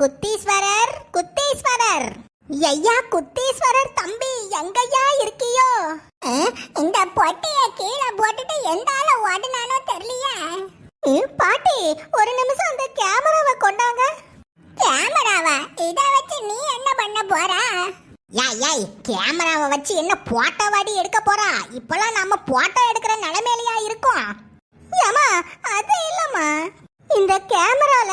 குத்தீஸ்வரர் குத்தீஸ்வரர். ஐயா குத்தீஸ்வரர் தம்பி எங்கய்யா இருக்கியோ? இந்த பொட்டைய கீழே போட்டுட்டு எந்த ஆள ஓடுனானோ தெரியலையே. பாட்டி ஒரு நிமிஷம் அந்த கேமராவை கொண்டாங்க. கேமராவா? இத வச்சு நீ என்ன பண்ண போற? ஏய் ஏய் கேமராவை வச்சு என்ன போட்டோ வாடி எடுக்க போறா? இப்பெல்லாம் நம்ம போட்டோ எடுக்கிற நிலைமையிலயா இருக்கோம்? ஏமா அது இல்லம்மா. இந்த கேமரால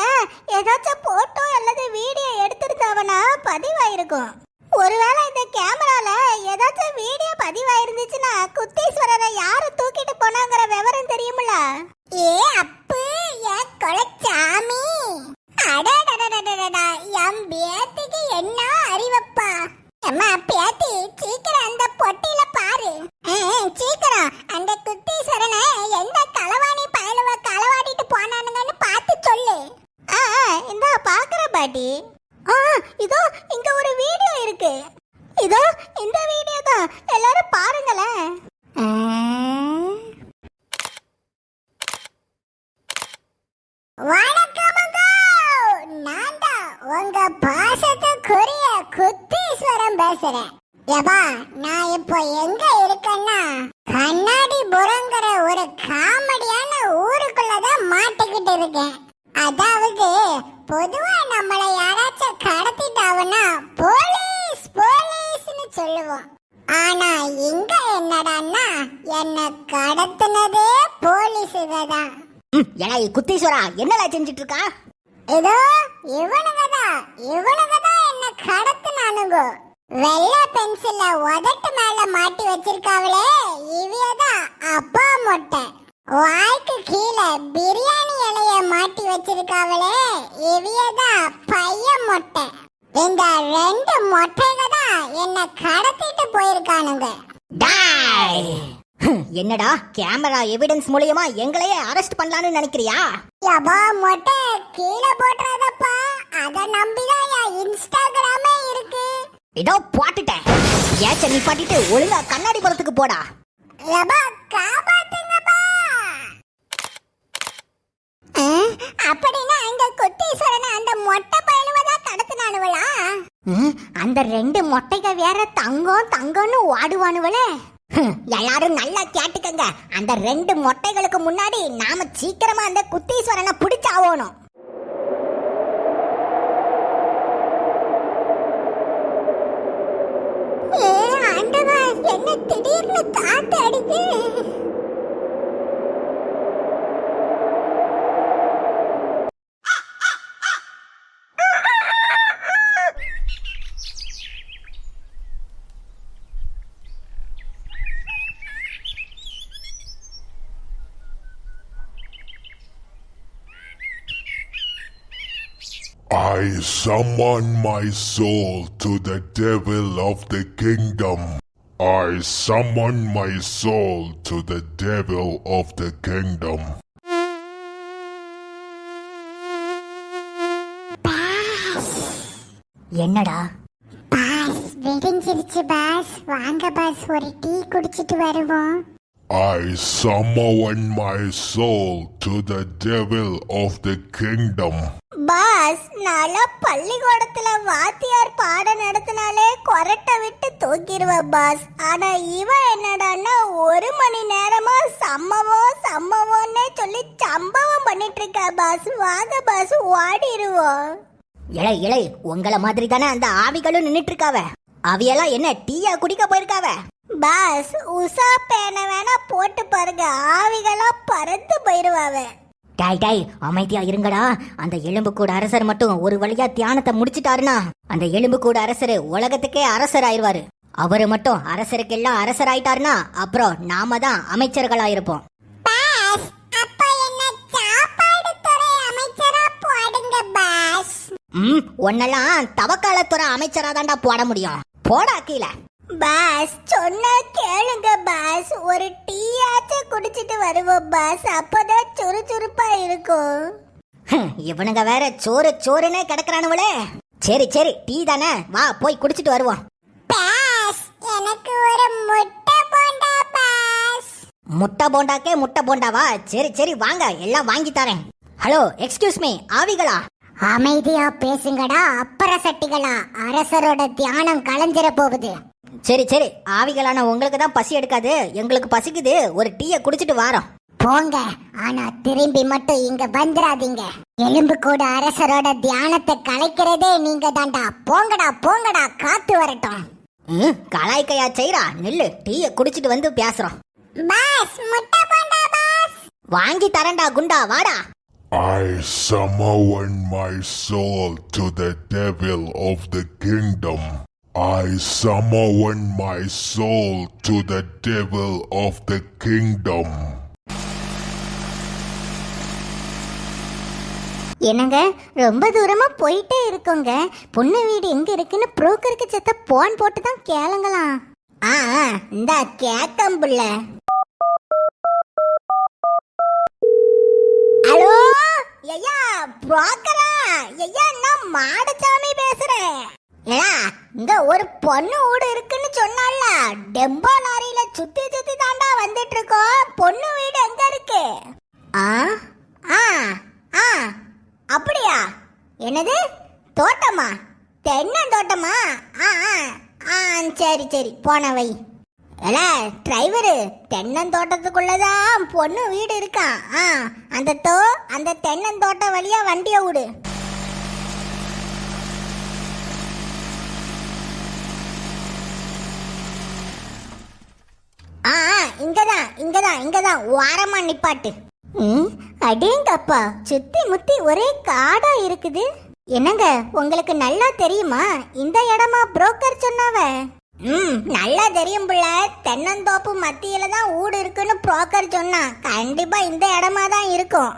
ஏதாச்சும் போட்டோ அல்லது வீடியோ எடுத்திருந்தவனா பதிவாயிருக்கும். ஒருவேளை இந்த கேமரால ஏதாச்சும் வீடியோ பதிவாயிருந்துச்சுன்னா குத்தீஸ்வரரை யாரு தூக்கிட்டு போனாங்கிற விவரம் தெரியுமில ஏ அப்பு ஏ கொலச்சாமி. அடடடடடடா என் பேத்திக்கு என்ன அறிவப்பா வணக்கம் நான் தான் உங்க பாசத்துக்குரிய குத்தீஸ்வரம் பேசுறேன். ஏபா நான் இப்போ எங்க இருக்கேன்னா கண்ணாடி புறங்கிற ஒரு காமெடியான ஊருக்குள்ளதான் மாட்டிக்கிட்டு இருக்கேன். அதாவது பொதுவா நம்மளை யாராச்சும் கடத்திட்டாங்கன்னா போலீஸ் போலீஸ்னு சொல்லுவோம். ஆனா இங்க என்னடான்னா என்ன கடத்துனதே போலீஸ் தான் ஏய் குத்தீஸ்வரா? என்னடா செஞ்சுட்டு இருக்கா இதோ இவனுங்க தான் இவனுங்க தான் என்ன கடத்துனானுங்க. வெள்ளை பென்சில்ல உதட்டு மேல மாட்டி வச்சிருக்காவளே இவியதான் அப்பா மொட்டை. வாய்க்கு கீழே பிரியாணி இலைய மாட்டி வச்சிருக்காவளே இவியதான் பையன் மொட்டை. இந்த ரெண்டு மொட்டைங்க தான் என்ன கடத்திட்டு போயிருக்கானுங்க. டாய்! என்னடா கேமரா எவிடன்ஸ் மூலியமா எங்களையே அரெஸ்ட் பண்ணலாம்னு நினைக்கிறியா? யப்பா மொட்டை கீழே போட்டுறாதப்பா. அத நம்பிதான் என் இன்ஸ்டாகிராமே இருக்கு. இதோ போட்டுட்டேன். ஏச்ச நிப்பாட்டிட்டு ஒழுங்கா கண்ணாடி புறத்துக்கு போடா. யப்பா காப்பாத்துங்கப்பா. அப்படின்னா அந்த குட்டீஸ்வரனை அந்த மொட்டை பயலுவதா கடத்தினானுவளா? அந்த ரெண்டு மொட்டைக வேற தங்கம் தங்கம்னு ஓடுவானுவளே எல்லாரும் நல்லா கேட்டுக்கங்க. அந்த ரெண்டு மொட்டைகளுக்கு முன்னாடி நாம சீக்கிரமா அந்த குத்தீஸ்வரனை பிடிச்சாவோணும் என்ன திடீர்னு காத்து அடிக்கு I summon my soul to the devil of the kingdom. I summon my soul to the devil of the kingdom. என்னடா பாஸ் விடிஞ்சிருச்சு பாஸ் வாங்க பாஸ் ஒரு டீ குடிச்சிட்டு வருவோம் I summon my soul to the devil of the kingdom. பாஸ் நாளா பள்ளிக்கூடத்துல வாத்தியார் பாடம் நடத்தினாலே கொரட்டை விட்டு தூக்கிடுவ பாஸ் ஆனா இவ என்னடான்னா ஒரு மணி நேரமா சம்பவம் சம்பவம்னே சொல்லி சம்பவம் பண்ணிட்டு இருக்கா பாஸ் வாங்க பாஸ் ஓடிடுவோம் இலை இலை உங்கள மாதிரி தானே அந்த ஆவிகளும் நின்னுட்டு இருக்காவ அவியெல்லாம் என்ன டீயா குடிக்க போயிருக்காவ? பாஸ் உஷா பேனை வேணா போட்டு பாருங்க. ஆவிகளா பறந்து போயிருவாவ. டாய் டாய் அமைதியா இருங்கடா. அந்த எலும்புக்கூட அரசர் மட்டும் ஒரு வழியா தியானத்தை முடிச்சிட்டாருனா அந்த எலும்புக்கூட அரசர் உலகத்துக்கே அரசர் ஆயிருவாரு அவரு மட்டும் அரசருக்கெல்லாம் அரசர் ஆயிட்டாருனா அப்புறம் நாம தான் அமைச்சர்களா இருப்போம் ம் உன்னெல்லாம் தவக்காலத்துறை அமைச்சரா தான்டா போட முடியும். போடா கீழே. பாஸ் சொன்னா கேளுங்க பாஸ். ஒரு டீயாச்சும் குடிச்சிட்டு வருவோம் பாஸ் அப்பதான் சுறுசுறுப்பா இருக்கும். ஹம், இவனுங்க வேற சோறு சோறுனே கிடக்குறானுவளே சரி சரி டீ தானே? வா போய் குடிச்சிட்டு வருவோம். பாஸ் எனக்கு ஒரு முட்டை போண்டா பாஸ் முட்டை போண்டாக்கே முட்டை போண்டாவா? சரி சரி வாங்க எல்லாம் வாங்கி தரேன். ஹலோ எக்ஸ்கியூஸ் மீ ஆவிகளா? அமைதியா பேசுங்கடா அப்பற சட்டிகளா. அரசரோட தியானம் கலைஞ்சிர போகுது. சரி சரி. ஆவிகளான உங்களுக்கு தான் பசி எடுக்காது. எங்களுக்கு பசிக்குது. ஒரு டீயை குடிச்சிட்டு வாரோம். போங்க. ஆனா திரும்பி மட்டும் இங்க வந்துடாதீங்க. எலும்பு கூட அரசரோட தியானத்தை கலைக்கிறதே நீங்க தான்டா. போங்கடா போங்கடா. காத்து வரட்டும். ம் கலாய்க்கையா செய்றா. நெல்லு. டீயை குடிச்சிட்டு வந்து பேசுறோம். பாஸ் முட்டை போண்டா பாஸ். வாங்கி தரேன்டா குண்டா. வாடா. I summon my soul to the devil of the kingdom. I summon my soul to the devil of the kingdom. என்னங்க ரொம்ப தூரமா போயிட்டே இருக்கோங்க. பொண்ணு வீடு எங்க இருக்குன்னு புரோக்கருக்கு செத்த போன் போட்டு தான் கேளுங்களாம். ஆ இந்த கேக்கம் புள்ள. ஹலோ ஐயா புரோக்கரா? ஐயா நான் மாடசாமி பேசுறேன். ஏடா இங்க ஒரு பொண்ணு வீடு இருக்குன்னு சொன்னால டெம்போ லாரியில சுத்தி சுத்தி தாண்டா வந்துட்டு இருக்கோம் பொண்ணு வீடு எங்க இருக்கு? ஆ ஆ ஆ. அப்படியா? என்னது? தோட்டமா? தென்னந்தோட்டமா ஆ ஆ ஆ சரி சரி போன வை. ஏல டிரைவரு தென்னந்தோட்டத்துக்குள்ளதான் பொண்ணு வீடு இருக்கான் ஆ அந்த தோ அந்த தென்னந்தோட்டம் வழியா வண்டியை விடு ஆ ஆ, இங்கதான் இங்கதான் இங்கதான். ஓரமா நிப்பாட்டு. ம் அடேங்கப்பா. சுத்தி முத்தி ஒரே காடா இருக்குது. என்னங்க உங்களுக்கு நல்லா தெரியுமா? இந்த இடமா புரோக்கர் சொன்னாவ? ம் நல்லா தெரியும் புள்ள. தென்னந்தோப்பு மத்தியில தான் ஊடு இருக்குன்னு புரோக்கர் சொன்னான். கண்டிப்பா இந்த இடமா தான் இருக்கும்.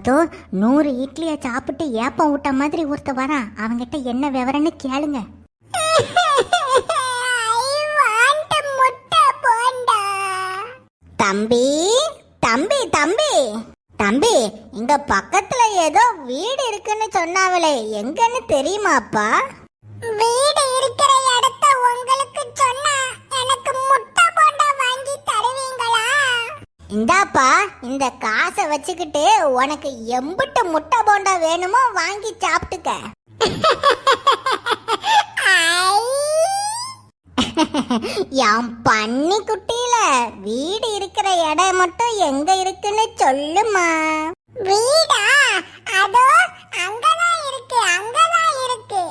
அதோ நூறு இட்லியை சாப்பிட்டு ஏப்பம் விட்ட மாதிரி ஒருத்த வரான். அவங்கிட்ட என்ன விவரம்னு கேளுங்க. தம்பி தம்பி தம்பி. தம்பி இங்க பக்கத்துல ஏதோ வீடு இருக்குன்னு சொன்னாவளே எங்கன்னு தெரியுமாப்பா? வீடு இருக்கிற இடத்த உங்களுக்கு சொன்னா எனக்கு இந்தாப்பா இந்த காசை வச்சுக்கிட்டு உனக்கு எம்புட்டு முட்டை போண்டா வேணுமோ வாங்கி சாப்பிட்டுக்க. என் பண்ணி குட்டியில வீடு இருக்கிற இடம் மட்டும் எங்க இருக்குன்னு சொல்லுமா. வீடா? அதோ அங்கதான் இருக்கு அங்கதான் இருக்கு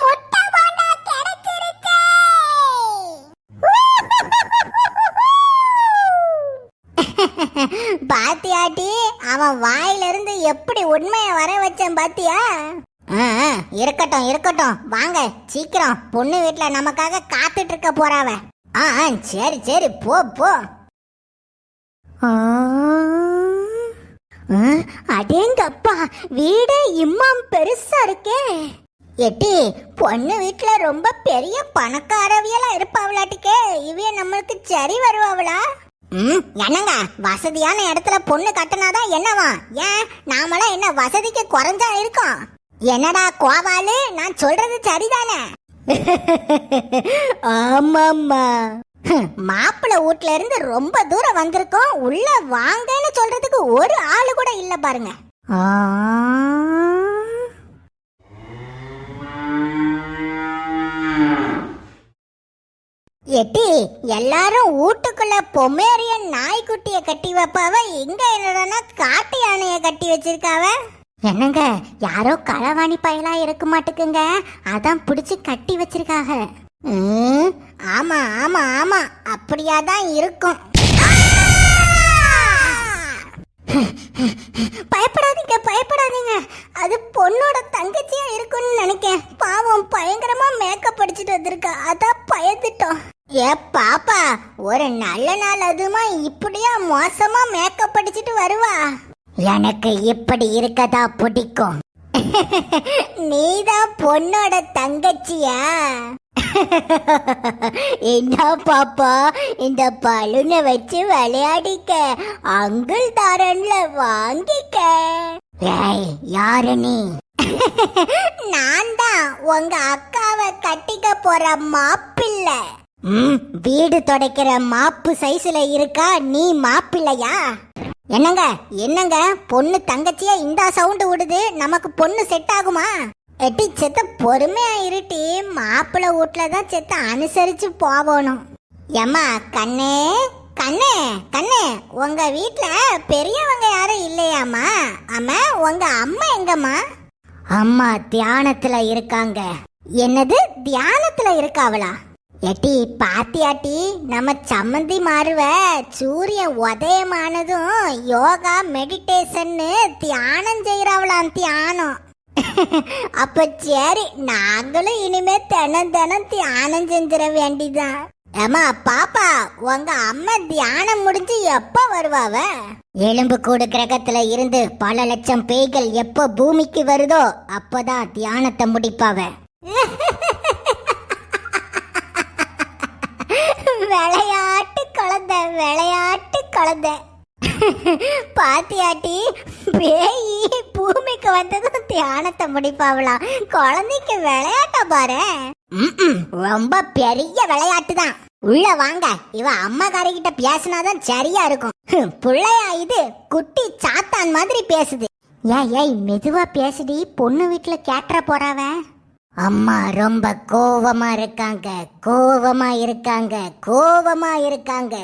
முட்டை போண்டா கிடைச்சிருச்சே பாத்தியாட்டி அவன் வாயில இருந்து எப்படி உண்மைய வர வச்சேன் பாத்தியா? இருக்கட்டும் இருக்கட்டும். வாங்க சீக்கிரம். பொண்ணு வீட்ல நமக்காக காத்துட்டு இருக்க போறாவ. ஆ சரி சரி போ போ. அடேங்கப்பா வீடு இம்மாம் பெருசா இருக்கே. எட்டி பொண்ணு வீட்ல ரொம்ப பெரிய பணக்காரவியலா இருப்பாவளாட்டுக்கே. இவைய நம்மளுக்கு சரி வருவாவளா? ம் என்னங்க? வசதியான இடத்துல பொண்ணு கட்டினாதான் என்னவா? ஏன்? நாமெல்லாம் என்ன வசதிக்கு குறைஞ்சா இருக்கோம்? என்னடா கோவாலு? நான் சொல்றது சரிதானே? ஆமாம்மா. மாப்பிள்ளை வீட்ல இருந்து ரொம்ப தூரம் வந்திருக்கோம். உள்ள வாங்கன்னு சொல்றதுக்கு ஒரு ஆளு கூட இல்ல பாருங்க. ஆ எட்டி எல்லாரும் வீட்டுக்குள்ள பொமேரியன் நாய்க்குட்டிய கட்டி வைப்பாவ இங்க என்னடனா காட்டு யானைய கட்டி வச்சிருக்காவ? என்னங்க யாரோ களவாணி பயலா இருக்க மாட்டுக்குங்க. அதான் பிடிச்சி கட்டி வச்சிருக்காக. ம், ஆமா ஆமா ஆமா அப்படியாதான் இருக்கும் பயப்படாதீங்க பயப்படாதீங்க அது பொண்ணோட தங்கச்சியா இருக்கும்னு நினைக்கேன் பாவம் பயங்கரமா மேக்கப் அடிச்சிட்டு வந்திருக்கா அதான் பயந்துட்டோம் ஏ பாப்பா ஒரு நல்ல நாள் அதுமா இப்படியா மோசமா மேக்கப் அடிச்சிட்டு வருவா? எனக்கு இப்படி இருக்கதா பிடிக்கும். நீதான் பொண்ணோட தங்கச்சியா? என்ன பாப்பா இந்த பலூனை வச்சு விளையாடிக்க அங்குள் தாரன்ல வாங்கிக்க. ஏய் யாரு நீ? நான் தான் உங்க அக்காவை கட்டிக்க போற மாப்பிள்ளை. வீடு துடைக்கிற மாப்பு சைஸ்ல இருக்கா நீ மாப்பிள்ளையா? என்னங்க என்னங்க? பொண்ணு தங்கச்சியா இந்த சவுண்டு விடுது? நமக்கு பொண்ணு செட் ஆகுமா? எட்டி செத்த பொறுமையா இருட்டி மாப்பிள்ளை வீட்டுல தான் செத்த அனுசரிச்சு போகணும். ஏம்மா கண்ணே கண்ணே கண்ணே உங்க வீட்டில் பெரியவங்க யாரும் இல்லையாம்மா? ஆமா உங்க அம்மா எங்கம்மா? அம்மா தியானத்துல இருக்காங்க. என்னது தியானத்துல இருக்காவளா? எட்டி பாத்தியாட்டி நம்ம சம்மந்தி மாறுவ. சூரியன் உதயமானதும் யோகா மெடிடேஷன்னு தியானம் செய்கிறவளாம் தியானம். அப்ப சரி நாங்களும் இனிமே தினம் தினம் தியானம் செஞ்சிட வேண்டிதான் ஏமா பாப்பா உங்க அம்மா தியானம் முடிஞ்சு எப்ப வருவாவ எலும்பு கூடு கிரகத்துல இருந்து பல லட்சம் பேய்கள் எப்போ பூமிக்கு வருதோ அப்பதான் தியானத்தை முடிப்பாவ. விளையாட்டு குழந்தை விளையாட்டு குழந்தை. பாத்தியாட்டி பேயி பூமிக்கு வந்ததும் தியானத்தை முடிப்பாவலாம் குழந்தைக்கு விளையாட்ட பாரு. ரொம்ப பெரிய விளையாட்டு தான். உள்ள வாங்க. இவ அம்மா கிட்ட பேசினாதான் சரியா இருக்கும். புள்ளையா இது. குட்டி சாத்தான் மாதிரி பேசுது. ஏய் ஏய் மெதுவா பேசுடி. பொண்ணு வீட்டுல கேட்டுற போறாவ. அம்மா ரொம்ப கோவமா இருக்காங்க கோவமா இருக்காங்க கோவமா இருக்காங்க.